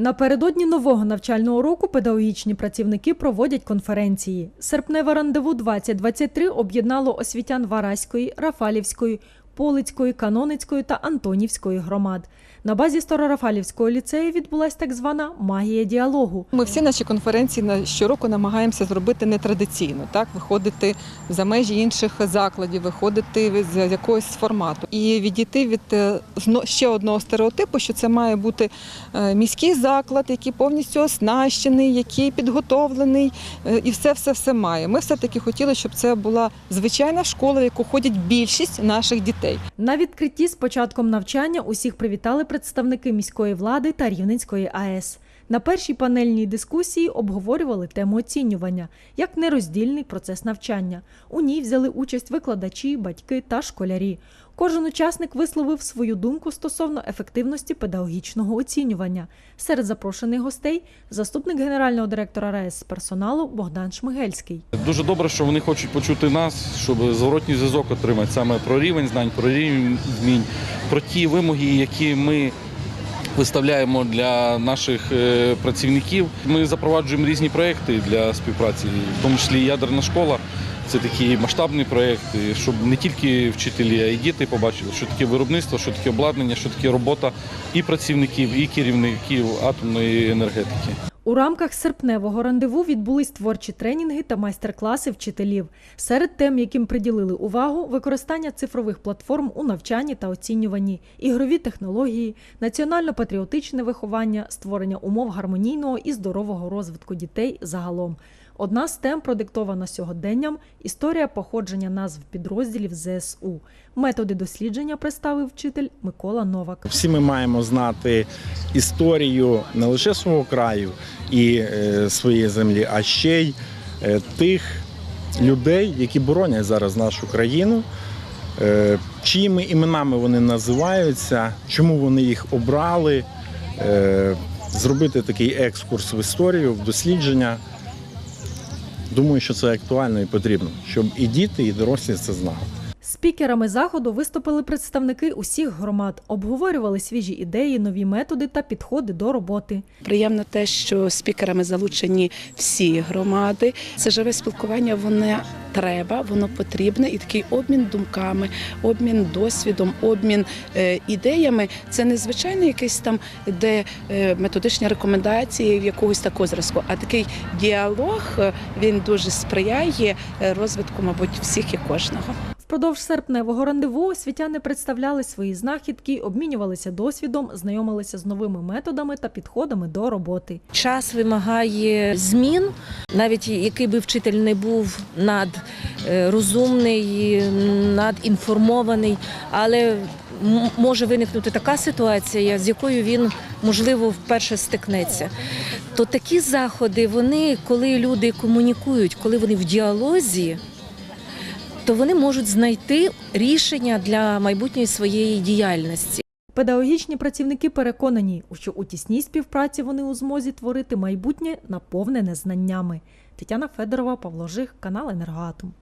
Напередодні нового навчального року педагогічні працівники проводять конференції. Серпневе рандеву 2023 об'єднало освітян Вараської, Рафалівської, Полицької, Каноницької та Антонівської громад. На базі Старорафалівського ліцею відбулась так звана магія діалогу. Ми всі наші конференції щороку намагаємося зробити нетрадиційно, так виходити за межі інших закладів, виходити з якогось формату і відійти від е, ще одного стереотипу, що це має бути е, міський заклад, який повністю оснащений, який підготовлений, е, і все, все, все має. Ми все таки хотіли, щоб це була звичайна школа, в яку ходять більшість наших дітей. На відкритті з початком навчання усіх привітали представники міської влади та Рівненської АЕС. На першій панельній дискусії обговорювали тему оцінювання як нероздільний процес навчання. У ній взяли участь викладачі, батьки та школярі. Кожен учасник висловив свою думку стосовно ефективності педагогічного оцінювання. Серед запрошених гостей заступник генерального директора РАЕС з персоналу Богдан Шмигельський. Дуже добре, що вони хочуть почути нас, щоб зворотній зв'язок отримати саме про рівень знань, про рівень вмінь, про ті вимоги, які ми виставляємо для наших е, працівників. Ми запроваджуємо різні проекти для співпраці, в тому числі ядерна школа. Це такі масштабні проєкт, щоб не тільки вчителі, а й діти побачили, що таке виробництво, що таке обладнання, що таке робота і працівників, і керівників атомної енергетики. У рамках серпневого рандеву відбулись творчі тренінги та майстер-класи вчителів. Серед тем, яким приділили увагу, використання цифрових платформ у навчанні та оцінюванні, ігрові технології, національно-патріотичне виховання, створення умов гармонійного і здорового розвитку дітей загалом. Одна з тем, продиктована сьогоденням, історія походження назв підрозділів ЗСУ. Методи дослідження представив вчитель Микола Новак. Всі ми маємо знати історію не лише свого краю і е, своєї землі, а ще й е, тих людей, які боронять зараз нашу країну, е, чиїми іменами вони називаються, чому вони їх обрали. Зробити такий екскурс в історію, в дослідження. Думаю, що це актуально і потрібно, щоб і діти, і дорослі це знали. Спікерами заходу виступили представники усіх громад, обговорювали свіжі ідеї, нові методи та підходи до роботи. Приємно те, що спікерами залучені всі громади. Це живе спілкування, воно треба, воно потрібне. І такий обмін думками, обмін досвідом, обмін е, ідеями. Це не звичайно якийсь там, де е, методичні рекомендації в якогось такого зразку, а такий діалог е, він дуже сприяє розвитку, мабуть, всіх і кожного. Впродовж серпневого рандеву освітяни представляли свої знахідки, обмінювалися досвідом, знайомилися з новими методами та підходами до роботи. Час вимагає змін, навіть який би вчитель не був надрозумний, надінформований, але може виникнути така ситуація, з якою він можливо вперше стикнеться. То такі заходи, вони, коли люди комунікують, коли вони в діалозі, то вони можуть знайти рішення для майбутньої своєї діяльності. Педагогічні працівники переконані, що у тісній співпраці вони у змозі творити майбутнє наповнене знаннями. Тетяна Федорова, Павло Жих, канал Енергоатом.